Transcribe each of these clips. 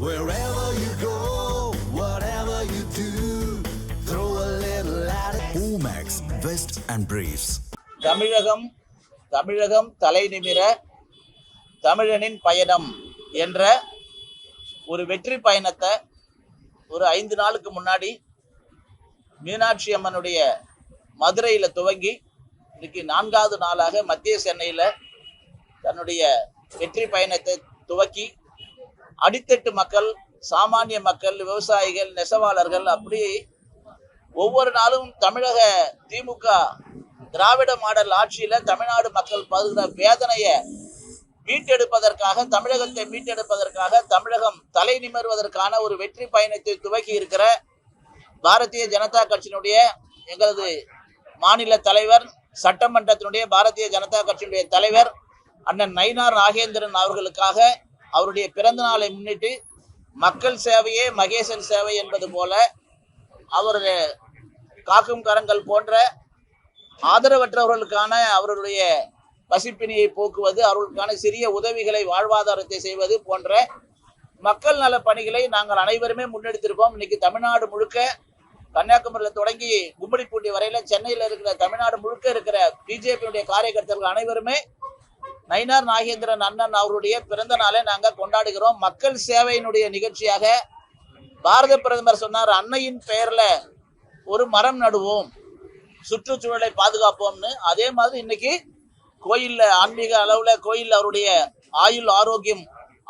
Wherever you go, whatever you do, throw a little at it. Omax, Vest and Briefs. தமிழகம் தமிழகம் தலை நிமிர தமிழனின் பயணம் என்ற ஒரு வெற்றி பயணத்தை ஒரு ஐந்து நாளுக்கு முன்னாடி மீனாட்சி அம்மனுடைய மதுரையில் துவங்கி இன்னைக்கு நான்காவது நாளாக மத்திய சென்னையில் தன்னுடைய வெற்றி பயணத்தை துவக்கி அடித்தட்டு மக்கள் சாமானிய மக்கள் விவசாயிகள் நெசவாளர்கள் அப்படி ஒவ்வொரு நாளும் தமிழக திமுக திராவிட மாடல் ஆட்சியில தமிழ்நாடு மக்கள் பகுகிற வேதனையை மீட்டெடுப்பதற்காக தமிழகத்தை மீட்டெடுப்பதற்காக தமிழகம் தலை நிமிர்வதற்கான ஒரு வெற்றி பயணத்தை துவக்கி இருக்கிற பாரதிய ஜனதா கட்சியினுடைய எங்களது மாநில தலைவர் சட்டமன்றத்தினுடைய பாரதிய ஜனதா கட்சியினுடைய தலைவர் அண்ணன் நயினார் நாகேந்திரன் அவர்களுக்காக அவருடைய பிறந்த நாளை முன்னிட்டு மக்கள் சேவையே மகேசன் சேவை என்பது போல அவர் காக்கும் கரங்கள் போன்ற ஆதரவற்றவர்களுக்கான அவர்களுடைய பசிப்பினியை போக்குவது அவர்களுக்கான சிறிய உதவிகளை வாழ்வாதாரத்தை செய்வது போன்ற மக்கள் நல பணிகளை நாங்கள் அனைவருமே முன்னெடுத்திருக்கோம் இன்னைக்கு தமிழ்நாடு முழுக்க கன்னியாகுமரியில் தொடங்கி கும்படிப்பூண்டி வரையில சென்னையில் இருக்கிற தமிழ்நாடு முழுக்க இருக்கிற பிஜேபியுடைய காரியகர்த்தர்கள் அனைவருமே நயினார் நாகேந்திரன் அண்ணன் அவருடைய பிறந்த நாளை நாங்கள் கொண்டாடுகிறோம். மக்கள் சேவையினுடைய நிகழ்ச்சியாக பாரத பிரதமர் சொன்னார் அன்னையின் பெயர்ல ஒரு மரம் நடுவோம் சுற்றுச்சூழலை பாதுகாப்போம்னு. அதே மாதிரி இன்னைக்கு கோயில்ல ஆன்மீக அளவுல கோயில் அவருடைய ஆயுள் ஆரோக்கியம்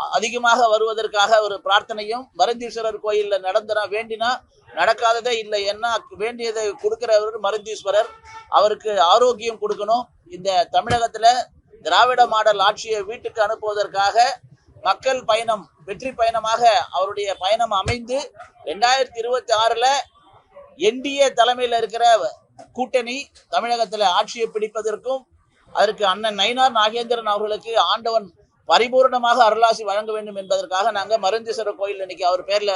அ- அதிகமாக வருவதற்காக ஒரு பிரார்த்தனையும் மருந்தீஸ்வரர் கோயில்ல நடந்தனா வேண்டினா நடக்காததே இல்லை என்ன வேண்டியதை கொடுக்கிறவர் மருந்தீஸ்வரர் அவருக்கு ஆரோக்கியம் கொடுக்கணும். இந்த தமிழகத்துல திராவிட மாடல் ஆட்சியை வீட்டுக்கு அனுப்புவதற்காக மக்கள் பயணம் வெற்றி பயணமாக அவருடைய பயணம் அமைந்து ரெண்டாயிரத்தி இருபத்தி ஆறுல என்டிஏ தலைமையில் இருக்கிற கூட்டணி தமிழகத்தில் ஆட்சியை பிடிப்பதற்கும் அதற்கு அண்ணன் நயினார் நாகேந்திரன் அவர்களுக்கு ஆண்டவன் பரிபூர்ணமாக அருளாசி வழங்க வேண்டும் என்பதற்காக நாங்கள் மருந்தீஸ்வரர் கோயில் இன்னைக்கு அவர் பேர்ல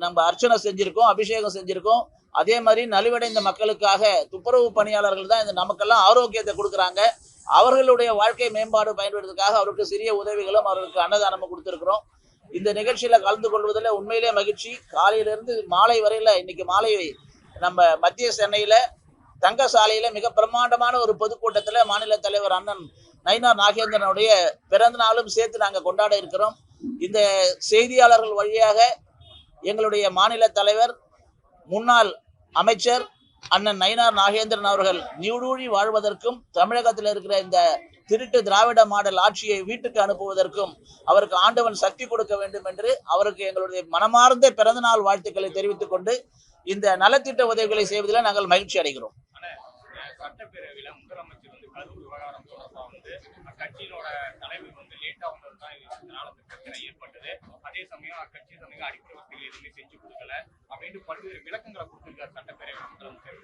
நம்ம அர்ச்சனை செஞ்சிருக்கோம் அபிஷேகம் செஞ்சிருக்கோம். அதே மாதிரி நலிவடைந்த மக்களுக்காக துப்புரவு பணியாளர்கள் தான் இந்த நமக்கெல்லாம் ஆரோக்கியத்தை கொடுக்குறாங்க. அவர்களுடைய வாழ்க்கை மேம்பாடு பயன்படுறதுக்காக அவருக்கு சிறிய உதவிகளும் அவருக்கு அன்னதானமும் கொடுத்துருக்குறோம். இந்த நிகழ்ச்சியில கலந்து கொள்வதில் உண்மையிலே மகிழ்ச்சி. காலையிலிருந்து மாலை வரையில இன்னைக்கு மாலை நம்ம மத்திய சென்னையில தங்க சாலையில மிக பிரம்மாண்டமான ஒரு பொதுக்கூட்டத்துல மாநில தலைவர் அண்ணன் நயினார் நாகேந்திரனுடைய பிறந்த நாளும் சேர்த்து நாங்க கொண்டாட இருக்கிறோம். இந்த செய்தியாளர்கள் வழியாக எங்களுடைய மாநில தலைவர் முன்னாள் அமைச்சர் அண்ணன் நயினார் நாகேந்திரன் அவர்கள் நீடூழி வாழ்வதற்கும் தமிழகத்தில் இருக்கிற இந்த திருட்டு திராவிட மாடல் ஆட்சியை வீட்டுக்கு அனுப்புவதற்கும் அவருக்கு ஆண்டவன் சக்தி கொடுக்க வேண்டும் என்று அவருக்கு எங்களுடைய மனமார்ந்த பிறந்தநாள் வாழ்த்துக்களை தெரிவித்துக் கொண்டு இந்த நலத்திட்ட உதவிகளை செய்வதில் நாங்கள் மகிழ்ச்சி அடைகிறோம். சட்டப்பேரவையில முதலமைச்சர் வந்து கரூர் விவகாரம் தொடர்பாக வந்து அக்கட்சியினோட தலைவர் வந்து லேட்டா வந்தது தான் இதனால அந்த பிரச்சனை ஏற்பட்டது. அதே சமயம் அக்கட்சி சமயம் அடிப்படை வசதிகள் எதுவுமே செஞ்சு கொடுக்கல அப்படின்னு பல்வேறு விளக்கங்களை கொடுத்திருக்காரு சட்டப்பேரவை முதலமைச்சர்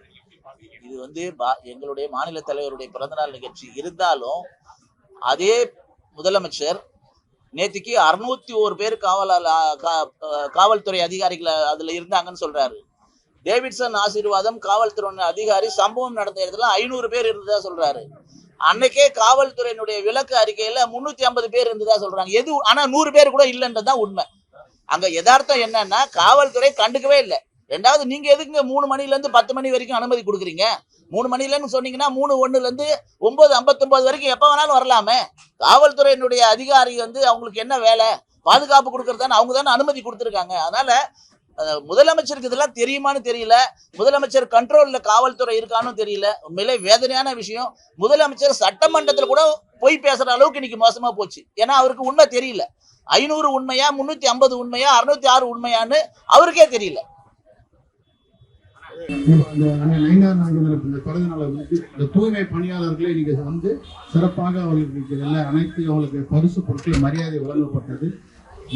இது வந்து எங்களுடைய மாநில தலைவருடைய பிறந்தநாள் நிகழ்ச்சி. இருந்தாலும் அதே முதலமைச்சர் நேற்றுக்கு அறுநூத்தி ஒரு பேர் காவலாள காவல்துறை அதிகாரிகள் அதுல இருந்தாங்கன்னு சொல்றாரு. டேவிட்சன் ஆசீர்வாதம் காவல்துறை அதிகாரி சம்பவம் நடந்த இடத்துல ஐநூறு பேர் இருந்ததா சொல்றாரு. அன்னைக்கே காவல்துறையினுடைய விளக்கு அறிக்கையில முன்னூத்தி ஐம்பது பேர் இருந்ததா சொல்றாங்க. எது ஆனா நூறு பேர் கூட இல்லைன்றதுதான் உண்மை. அங்க யதார்த்தம் என்னன்னா காவல்துறை கண்டுக்கவே இல்லை. ரெண்டாவது நீங்க எதுக்குங்க மூணு மணில இருந்து பத்து மணி வரைக்கும் அனுமதி கொடுக்குறீங்க? மூணு மணிலன்னு சொன்னீங்கன்னா மூணு ஒண்ணுல இருந்து ஒன்பது ஐம்பத்தொன்பது வரைக்கும் எப்ப வேணாலும் வரலாமே. காவல்துறையினுடைய அதிகாரி வந்து அவங்களுக்கு என்ன வேலை? பாதுகாப்பு கொடுக்கறதானே அவங்க தானே அனுமதி கொடுத்துருக்காங்க. அதனால முதலமைச்சருக்கு இதெல்லாம் தெரியுமான்னு தெரியல. முதலமைச்சர் கண்ட்ரோல்ல காவல்துறை இருக்கான்னு தெரியல. உண்மையிலே வேதனையான விஷயம். முதலமைச்சர் சட்டமன்றத்தில் கூட பொய் பேசுற அளவுக்கு இன்னைக்கு மோசமா போச்சு. ஏன்னா அவருக்கு உண்மை தெரியல. ஐநூறு உண்மையா முன்னூத்தி ஐம்பது உண்மையா அறுநூத்தி ஆறு உண்மையான்னு அவருக்கே தெரியல. தூய்மை பணியாளர்களை நீங்க வந்து சிறப்பாக அவர்களுக்கு அனைத்து அவர்களுக்கு பரிசு பொருட்கள் மரியாதை வழங்கப்பட்டது.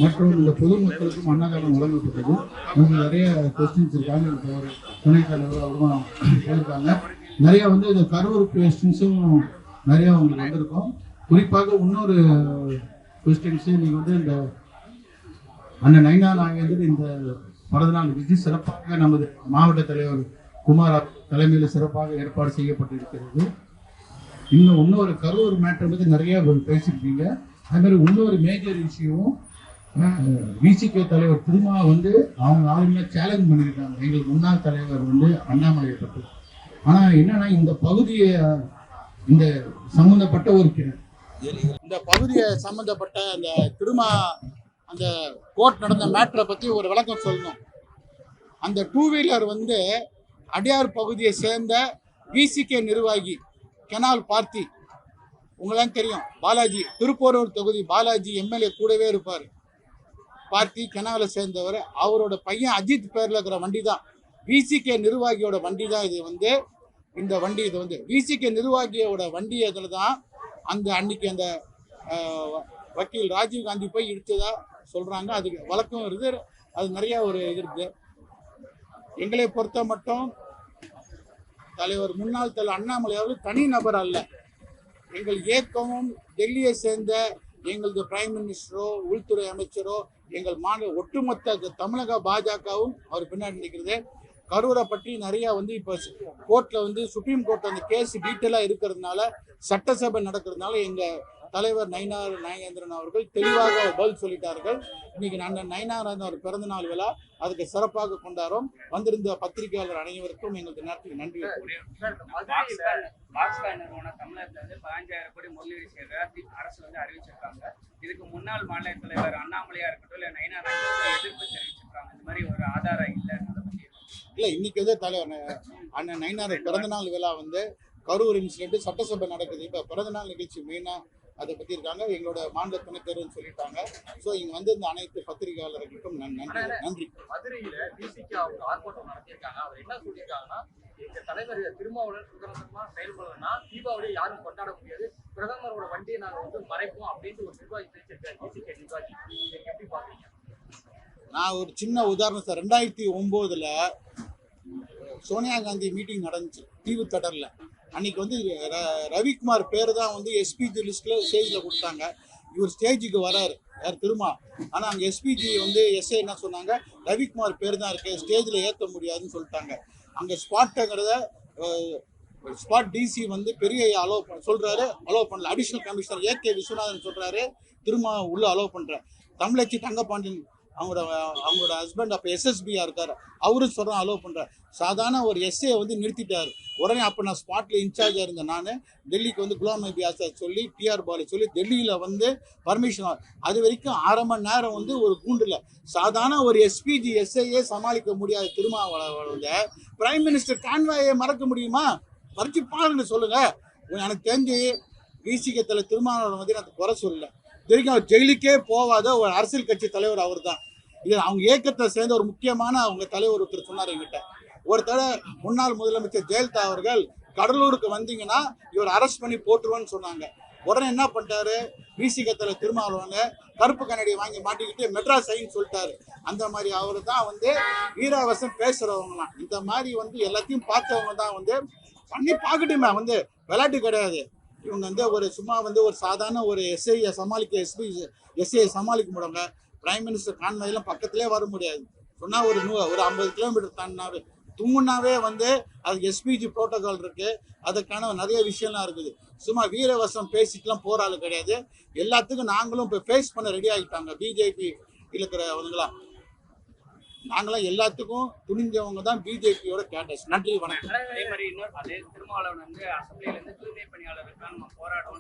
மற்றும் இந்த பொதுமக்களுக்கும் அன்னதானம் வழங்கப்பட்டது. அவங்க நிறைய கொஸ்டின்ஸ் இருக்காங்க. ஒரு துணைத் தலைவர் அவரும் போயிருக்காங்க நிறைய வந்து இந்த கரூர் கொஸ்டின்ஸும் நிறைய அவங்களுக்கு வந்திருக்கும். குறிப்பாக இன்னொரு கொஸ்டின்ஸு நீங்கள் வந்து இந்த அண்ணன் நைனா நாகேந்திரன் இந்த பிறந்தநாள் நிகழ்ச்சி சிறப்பாக நமது மாவட்ட தலைவர் குமார் தலைமையில் சிறப்பாக ஏற்பாடு செய்யப்பட்டிருக்கிறது. இன்னும் இன்னொரு கரூர் மேட்டர் பற்றி நிறைய பேசியிருக்கீங்க. அதுமாதிரி இன்னொரு மேஜர் இஷ்யூவும் விசிகே தலைவர் திருமா வந்து அவங்க ஆளுமே சேலஞ்ச் பண்ணியிருக்காங்க. எங்களுக்கு முன்னாள் தலைவர் வந்து அண்ணாமலையை பற்றி ஆனால் என்னன்னா இந்த பகுதியை இந்த சம்பந்தப்பட்ட ஒரு இந்த பகுதியை சம்பந்தப்பட்ட அந்த திருமா அந்த கோர்ட் நடந்த மேட்டரை பற்றி ஒரு விளக்கம் சொல்லணும். அந்த டூ வீலர் வந்து அடையார் பகுதியை சேர்ந்த விசிகே நிர்வாகி கெனால் பார்த்தி. உங்களாம் தெரியும் பாலாஜி. திருப்போரூர் தொகுதி பாலாஜி எம்எல்ஏ கூடவே இருப்பார். பார்த்தி கெனாவில் சேர்ந்தவர். அவரோட பையன் அஜித் பேரில் இருக்கிற வண்டி தான் விசிகே நிர்வாகியோட வண்டி தான் இது வந்து. இந்த வண்டி இது வந்து. விசிகே நிர்வாகியோட வண்டி இதில் தான் அந்த அன்னைக்கு அந்த வக்கீல் ராஜீவ் காந்தி போய் இடிச்சதா சொல்கிறாங்க அதுக்கு வழக்கம் இருக்குது அது நிறையா ஒரு இது இருக்குது எங்களை பொறுத்த மட்டும் தலைவர் முன்னாள் தலைவர் அண்ணாமலை அவர்கள் தனி நபர் அல்ல. எங்கள் இயக்கமும் டெல்லியை சேர்ந்த எங்களது பிரைம் மினிஸ்டரோ உள்துறை அமைச்சரோ எங்கள் மாநில ஒட்டுமொத்த தமிழக பாஜகவும் அவர் பின்னாடி நிற்கிறது. கரூரை பற்றி நிறைய வந்து இப்போ கோர்ட்ல வந்து சுப்ரீம் கோர்ட் அந்த கேஸ் டீட்டெயிலாக இருக்கிறதுனால சட்டசபை நடக்கிறதுனால எங்க தலைவர் நயினார் நாகேந்திரன் அவர்கள் தெளிவாக பதில் சொல்லிட்டார்கள். இன்னைக்கு நான் நயினார் அவர் பிறந்த நாள் விழா. அதுக்கு சிறப்பாக கொண்டாடுறோம். வந்திருந்த பத்திரிகையாளர் அனைவருக்கும் எங்களுக்கு நேரத்துக்கு நன்றி பாக்ஸ்காய் நிறுவனம் தமிழகத்துல இருந்து பதினஞ்சாயிரம் கோடி முதலீடு செய்யறதா அரசு வந்து அறிவிச்சிருக்காங்க இதுக்கு முன்னாள் மாநில தலைவர் அண்ணாமலையா இருக்கட்டும் இல்ல நயினா நாகேந்திரன் எதிர்ப்பு தெரிவிச்சிருக்காங்க இந்த மாதிரி ஒரு ஆதாரம் இல்லை அதை இன்னைக்கு வந்து தலைவர் ந- அண்ணன் நயினார் பிறந்தநாள் விழா வந்து கரூர் இன்சிடென்ட் சட்டசபை நடக்குது. இப்போ பிறந்தநாள் நிகழ்ச்சி மெயினாக அதை பத்தி இருக்காங்க எங்களோட மாநில துணைத்தருன்னு சொல்லிட்டாங்க. சோ இங்க வந்து இந்த அனைத்து பத்திரிகையாளர்களுக்கும் நன்- நன்றி. நன்றி. மதுரையில டிசிக்கு அவங்க ஆர்ப்பாட்டம் நடத்தியிருக்காங்க. அவர் என்ன சொல்லியிருக்காங்கன்னா எங்க தலைவர் திருமாவளவன் சுதந்திரமா செயல்படலன்னா தீபாவளியை யாரும் கொண்டாட முடியாது. பிரதமரோட வண்டியை நாங்க வந்து மறைப்போம் அப்படின்ட்டு ஒரு நிர்வாகி பேசியிருக்காரு டிசிகே நிர்வாகி. நீங்க எப்படி பாக்குறீங்க நான் ஒரு சின்ன உதாரணம் சார். ரெண்டாயிரத்தி ஒன்பதுல சோனியா காந்தி மீட்டிங் நடந்துச்சு. தீவு தடர்ல. அன்னைக்கு வந்து ர- ரவிக்குமார் பேர் தான் வந்து எஸ்பிஜி லிஸ்ட்ல ஸ்டேஜில் கொடுத்தாங்க. இவர் ஸ்டேஜுக்கு வராரு. யார் திருமா ஆனால் அங்கே எஸ்பிஜி வந்து எஸ்ஐ என்ன சொன்னாங்க? ரவிக்குமார் பேர் தான் இருக்கு. ஸ்டேஜில் ஏற்ற முடியாதுன்னு சொல்லிட்டாங்க. அங்கே ஸ்பாட்டுங்கிறத ஸ்பாட் டிசி வந்து பெரிய அலோ சொல்கிறாரு அலோவ் பண்ணல. Additional commissioner A K Viswanathan சொல்கிறாரு திரும்ப உள்ளே அலோவ் பண்ணுறேன் தமிழச்சி தங்கபாண்டியன் அவங்களோட அவங்களோட ஹஸ்பண்ட் அப்போ எஸ்எஸ்பியா இருக்கார். அவரும் சொல்கிறோம் அலோவ் பண்ணுறார் சாதாரண ஒரு எஸ்ஏ வந்து நிறுத்திட்டார். உடனே அப்போ நான் ஸ்பாட்டில் இன்சார்ஜாக இருந்தேன் நான். டெல்லிக்கு வந்து குலாம் நபி ஆசாத் சொல்லி டிஆர் பாலி சொல்லி டெல்லியில் வந்து பர்மிஷன் அது வரைக்கும் அரை மணி நேரம் வந்து ஒரு கூண்டில். சாதாரண ஒரு எஸ்பிஜி எஸ்ஐயே சமாளிக்க முடியாத திருமாவளவன் பிரைம் மினிஸ்டர் கான்வாயை மறக்க முடியுமா? மறைச்சு பாருன்னு சொல்லுங்கள் எனக்கு தெரிஞ்சு விசிகத்தில் திருமாவளவன் வந்து எனக்கு குறை சொல்லலை. இது வரைக்கும் அவர் ஜெயிலுக்கே போகாத ஒரு அரசியல் கட்சி தலைவர் அவர் தான் இது அவங்க இயக்கத்தை சேர்ந்த ஒரு முக்கியமான அவங்க தலைவர் ஒருத்தர் சொன்னார் எங்கிட்ட ஒரு தடவை முன்னாள் முதலமைச்சர் ஜெயலலிதா அவர்கள் கடலூருக்கு வந்தீங்கன்னா இவர் அரெஸ்ட் பண்ணி போட்டுருவோன்னு சொன்னாங்க. உடனே என்ன பண்ணிட்டாரு? விசிகத்தில் திருமாவளவன் கருப்பு கண்ணடியை வாங்கி மாட்டிக்கிட்டு மெட்ராஸ் ஐன்னு சொல்லிட்டாரு. அந்த மாதிரி அவர் தான் வந்து வீராவசம் பேசுறவங்களாம். இந்த மாதிரி வந்து எல்லாத்தையும் பார்த்தவங்க தான் வந்து பண்ணி பார்க்கட்டுமே வந்து விளையாட்டு கிடையாது. இவங்க வந்து ஒரு சும்மா வந்து ஒரு சாதாரண ஒரு எஸ்ஐயை சமாளிக்க எஸ்பி எஸ்ஐயை சமாளிக்க முடியாங்க பிரைம் மினிஸ்டர் கான்வாயெல்லாம் பக்கத்திலே வர முடியாது. சொன்னால் ஒரு நூ ஒரு ஐம்பது கிலோமீட்டர் தாண்டினாவே தூங்குனாவே வந்து அதுக்கு எஸ்பிஜி ப்ரோட்டோகால் இருக்கு. அதுக்கான நிறைய விஷயம்லாம் இருக்குது. சும்மா வீரவசம் பேசிட்டுலாம் போகிற ஆளு கிடையாது. எல்லாத்துக்கும் நாங்களும் இப்போ ஃபேஸ் பண்ண ரெடி ஆகிட்டாங்க. பிஜேபி இருக்கிறவங்களாம் நாங்களாம் எல்லாத்துக்கும் துணிஞ்சவங்க தான் பிஜேபியோட கேட்டஸ் நன்றி வணக்கம். அதே மாதிரி இன்னொரு அதே திருமாவளவன் வந்து தூய்மை பணியாளருக்காக நம்ம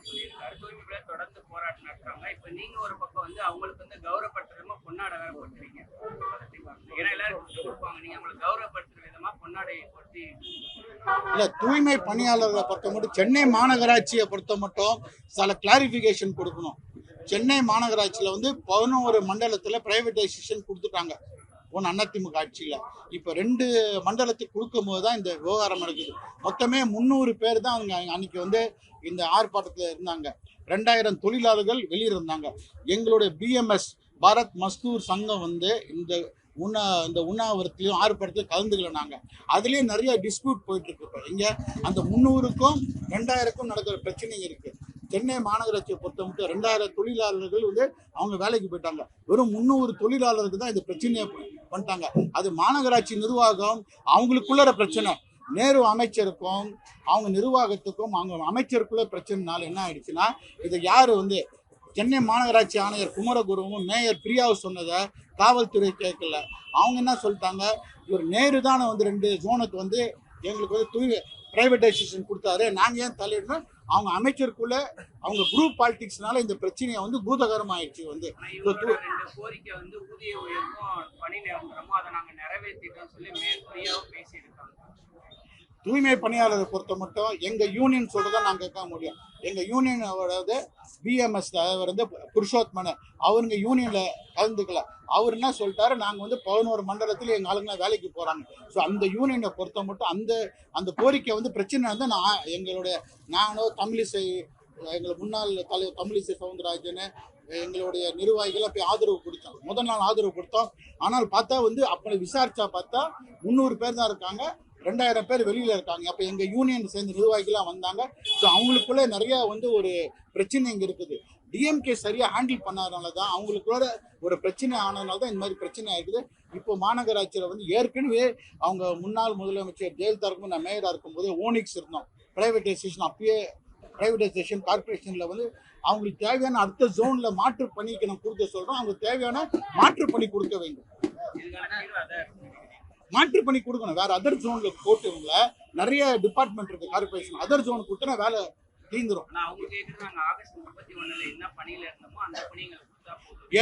சொல்லியிருக்காரு. தூய்மை தொடர்ந்து போராட்டம் நடத்துறாங்க இப்ப நீங்க ஒரு பக்கம் வந்து அவங்களுக்கு வந்து கௌரவப்படுத்துற விதமா பொன்னாடை வேற போட்டுறீங்க? ஏன்னா எல்லாரும் கொடுப்பாங்க நீங்க அவங்களை கௌரவப்படுத்துற விதமா பொன்னாடை போட்டி இல்ல தூய்மை பணியாளர்களை பொறுத்த மட்டும் சென்னை மாநகராட்சியை பொறுத்த மட்டும் சில கிளாரிஃபிகேஷன் கொடுக்கணும். சென்னை மாநகராட்சியில வந்து பதினோரு மண்டலத்துல பிரைவேடைசேஷன் கொடுத்துட்டாங்க. ஒன்று அதிமுக ஆட்சியில். இப்போ ரெண்டு மண்டலத்துக்கு கொடுக்கும் போது தான் இந்த விவகாரம் நடக்குது. மொத்தமே முந்நூறு பேர் தான் அவங்க அன்னைக்கு வந்து இந்த ஆர்ப்பாட்டத்தில் இருந்தாங்க. ரெண்டாயிரம் தொழிலாளர்கள் வெளியிருந்தாங்க. எங்களுடைய பிஎம்எஸ் பாரத் மஸ்தூர் சங்கம் வந்து இந்த உண்ணா இந்த உண்ணாவிரத்திலையும் ஆர்ப்பாட்டத்திலையும் கலந்துக்கல நாங்கள் அதுலேயும் நிறைய டிஸ்பியூட் போயிட்டு இருக்கு இப்போ. இங்கே அந்த முந்நூறுக்கும் ரெண்டாயிரக்கும் நடக்கிற பிரச்சனைங்க இருக்குது சென்னை மாநகராட்சியை பொறுத்த மட்டும் ரெண்டாயிரம் தொழிலாளர்கள் வந்து அவங்க வேலைக்கு போயிட்டாங்க. வெறும் முந்நூறு தொழிலாளருக்கு தான் இந்த பிரச்சனையை பண்ணிட்டாங்க. அது மாநகராட்சி நிர்வாகம் அவங்களுக்குள்ள பிரச்சனை. நேரு அமைச்சருக்கும் அவங்க நிர்வாகத்துக்கும் அவங்க அமைச்சருக்குள்ள பிரச்சனைனால என்ன ஆயிடுச்சுன்னா இதை யார் வந்து சென்னை மாநகராட்சி ஆணையர் குமரகுருவும் மேயர் பிரியாவும் சொன்னதை காவல்துறை கேட்கல. அவங்க என்ன சொல்லிட்டாங்க ஒரு நேரு தானே வந்து ரெண்டு ஜோனுக்கு வந்து எங்களுக்கு வந்து தூய் பிரைவேடைசேஷன் கொடுத்தாரு. நாங்கள் ஏன் தலையிடணும்? அவங்க அமைச்சருக்குள்ள அவங்க குரூப் பாலிடிக்ஸ்னால இந்த பிரச்சனையை வந்து பூதகரமாயிடுச்சு வந்து. இந்த தூ- ரெண்டு கோரிக்கை வந்து ஊதிய உயர்வும் பணி நிரந்தரமும் அதை நாங்க நிறைவேற்றிட்டோம் சொல்லி மேற்கொள்ளியாவும் பேசியிருக்காங்க. தூய்மை பணியாளரை பொறுத்த மட்டும் எங்க யூனியன் சொல்றதை நாங்க கேட்க முடியும். எங்க யூனியனோட பிஎம்எஸ் தலைவர் வந்து புருஷோத்மன அவருங்க யூனியன்ல கலந்துக்கல. அவர் என்ன சொல்லிட்டாரு நாங்க வந்து பதினோரு மண்டலத்தில் எங்க ஆளுங்களை வேலைக்கு போறாங்க. ஸோ அந்த யூனியனை பொறுத்த மட்டும் அந்த அந்த கோரிக்கை வந்து பிரச்சனை வந்து நான் எங்களுடைய நானோ தமிழிசை எங்களை முன்னாள் தலைவர் தமிழிசை சவுந்தரராஜன் எங்களுடைய நிர்வாகிகள் போய் ஆதரவு கொடுத்தோம். முதல் நாள் ஆதரவு கொடுத்தோம். ஆனால் பார்த்தா வந்து அப்போ விசாரிச்சா பார்த்தா முந்நூறு பேர் தான் இருக்காங்க. ரெண்டாயிரம் பேர் வெளியில இருக்காங்க. அப்போ எங்க யூனியன் சேர்ந்த நிர்வாகிகளாம் வந்தாங்க. ஸோ அவங்களுக்குள்ள நிறைய வந்து ஒரு பிரச்சனை இங்க இருக்குது. டிஎம்கே சரியா ஹேண்டில் பண்ணாதனால தான் அவங்களுக்குள்ள ஒரு பிரச்சனை ஆனதுனால தான் இந்த மாதிரி பிரச்சனை ஆயிருக்குது. இப்போ மாநகராட்சியில் வந்து ஏற்கனவே அவங்க முன்னாள் முதலமைச்சர் ஜெயலலிதா இருக்கும் நான் மேயராக இருக்கும்போது ஓனிக்ஸ் இருந்தோம். பிரைவேட்டைசேஷன் அப்பயே பிரைவேட்டைசேஷன் கார்பரேஷனில் வந்து அவங்களுக்கு தேவையான அடுத்த ஜோனில் மாற்று பணிக்கு நம்ம கொடுக்க சொல்கிறோம் அவங்களுக்கு தேவையான மாற்று பணி கொடுக்க வேண்டும். மாற்று பண்ணி கொடுக்கணும். வேற அதர் ஜோன்ல போட்டவங்கள நிறைய டிபார்ட்மெண்ட் இருக்கு கார்பரேஷன் அதர் ஜோன் கொடுத்தா வேலை தீந்துரும்.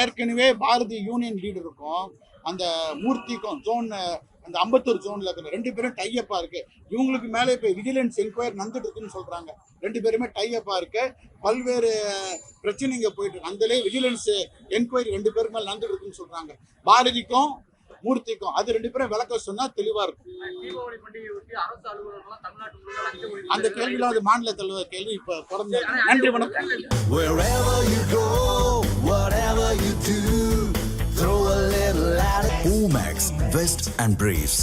ஏற்கனவே பாரதி யூனியன் லீடர் இருக்கும். அந்த மூர்த்திக்கும் ஜோன் அந்த அம்பத்தூர் ஜோன்ல இருக்கிற ரெண்டு பேரும் டையப்பா இருக்கு. இவங்களுக்கு மேலே இப்போ விஜிலன்ஸ் என்கொயரி நடந்துட்டு இருக்குன்னு சொல்றாங்க. ரெண்டு பேருமே டையப்பா இருக்கு. பல்வேறு பிரச்சனைங்க போயிட்டு இருக்கு. அந்தலே விஜிலன்ஸ் என்கொயரி ரெண்டு பேருக்கு மேல நடந்துட்டு இருக்குன்னு சொல்றாங்க. பாரதிக்கும் மூர்த்திக்கும் அது ரெண்டு பேரும் விளக்க சொன்னா தெளிவா இருக்கும் அந்த கேள்வியில அது மாநில தலைவர் கேள்வி இப்ப பிறந்த நன்றி வணக்கம் Wherever you go, whatever you do, throw a little at it. Omax, Vest and Briefs.